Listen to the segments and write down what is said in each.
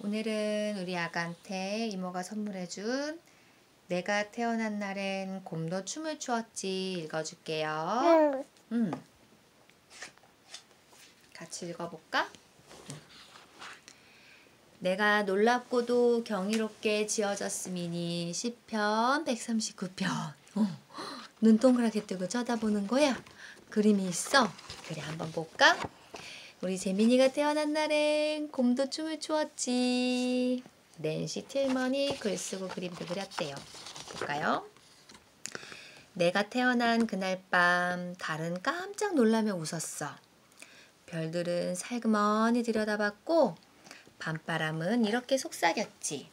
오늘은 우리 아가한테 이모가 선물해준 내가 태어난 날엔 곰도 춤을 추었지 읽어줄게요. 응. 음. 같이 읽어볼까? 내가 놀랍고도 경이롭게 지어졌음이니 시편 139편. 어, 눈 동그랗게 뜨고 쳐다보는 거야. 그림이 있어. 그래 한번 볼까? 우리 재민이가 태어난 날엔 곰도 춤을 추었지. 낸시 틸먼이 글 쓰고 그림도 그렸대요. 볼까요? 내가 태어난 그날 밤 달은 깜짝 놀라며 웃었어. 별들은 살그머니 들여다봤고 밤바람은 이렇게 속삭였지.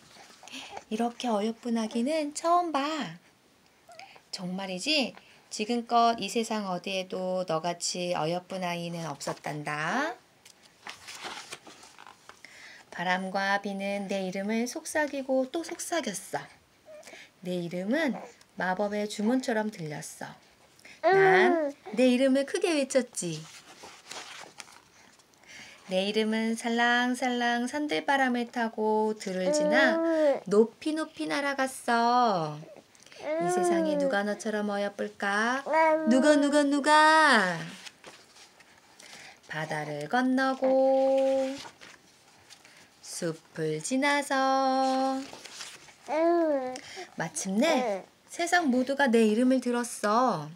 이렇게 어여쁜 아기는 처음 봐. 정말이지? 지금껏 이 세상 어디에도 너같이 어여쁜 아이는 없었단다. 바람과 비는 내 이름을 속삭이고 또 속삭였어. 내 이름은 마법의 주문처럼 들렸어. 난 내 이름을 크게 외쳤지. 내 이름은 살랑살랑 산들바람을 타고 들을 지나 높이 높이 날아갔어. 이 세상에 누가 너처럼 어여쁠까? 누가 누가 누가? 바다를 건너고 숲을 지나서 마침내 세상 모두가 내 이름을 들었어.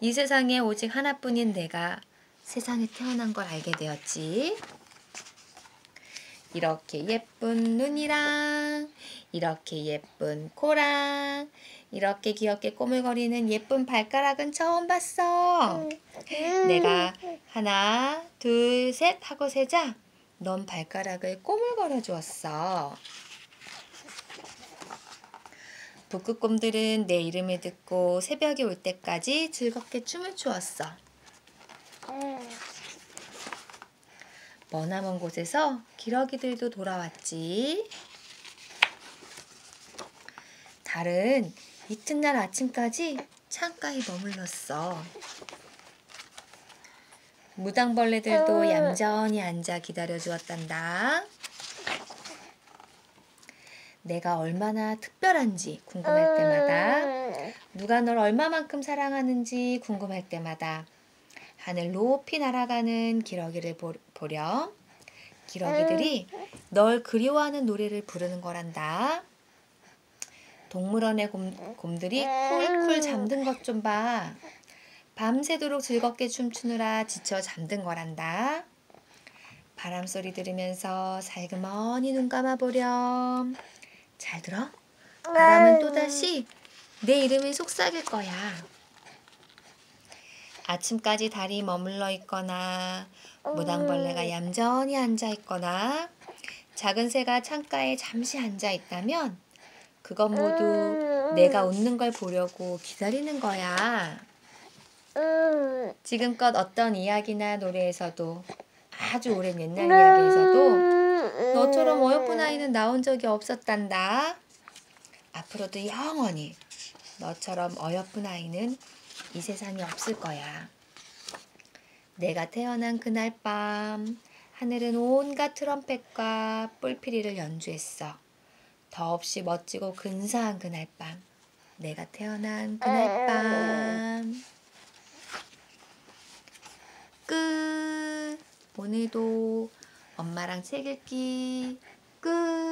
이 세상에 오직 하나뿐인 내가 세상에 태어난 걸 알게 되었지. 이렇게 예쁜 눈이랑 이렇게 예쁜 코랑 이렇게 귀엽게 꼬물거리는 예쁜 발가락은 처음 봤어. 내가 하나, 둘, 셋 하고 세자 넌 발가락을 꼬물거려 주었어. 북극곰들은 내 이름을 듣고 새벽이 올 때까지 즐겁게 춤을 추었어. 머나먼 곳에서 기러기들도 돌아왔지. 달은 이튿날 아침까지 창가에 머물렀어. 무당벌레들도 얌전히 앉아 기다려 주었단다. 내가 얼마나 특별한지 궁금할 때마다 누가 널 얼마만큼 사랑하는지 궁금할 때마다 하늘 높이 날아가는 기러기를 보, 보렴. 기러기들이 널 그리워하는 노래를 부르는 거란다. 동물원의 곰, 곰들이 쿨쿨 잠든 것 좀 봐. 밤새도록 즐겁게 춤추느라 지쳐 잠든 거란다. 바람 소리 들으면서 살그머니 눈 감아보렴. 잘 들어? 바람은 또다시 내 이름을 속삭일 거야. 아침까지 달이 머물러 있거나 무당벌레가 얌전히 앉아 있거나 작은 새가 창가에 잠시 앉아 있다면 그건 모두 내가 웃는 걸 보려고 기다리는 거야. 지금껏 어떤 이야기나 노래에서도 아주 오랜 옛날 이야기에서도 너처럼 어여쁜 아이는 나온 적이 없었단다. 앞으로도 영원히 너처럼 어여쁜 아이는 이 세상에 없을 거야. 내가 태어난 그날 밤 하늘은 온갖 트럼펫과 뿔피리를 연주했어. 더없이 멋지고 근사한 그날 밤. 내가 태어난 그날 밤. 끝. 오늘도 엄마랑 책 읽기 끝.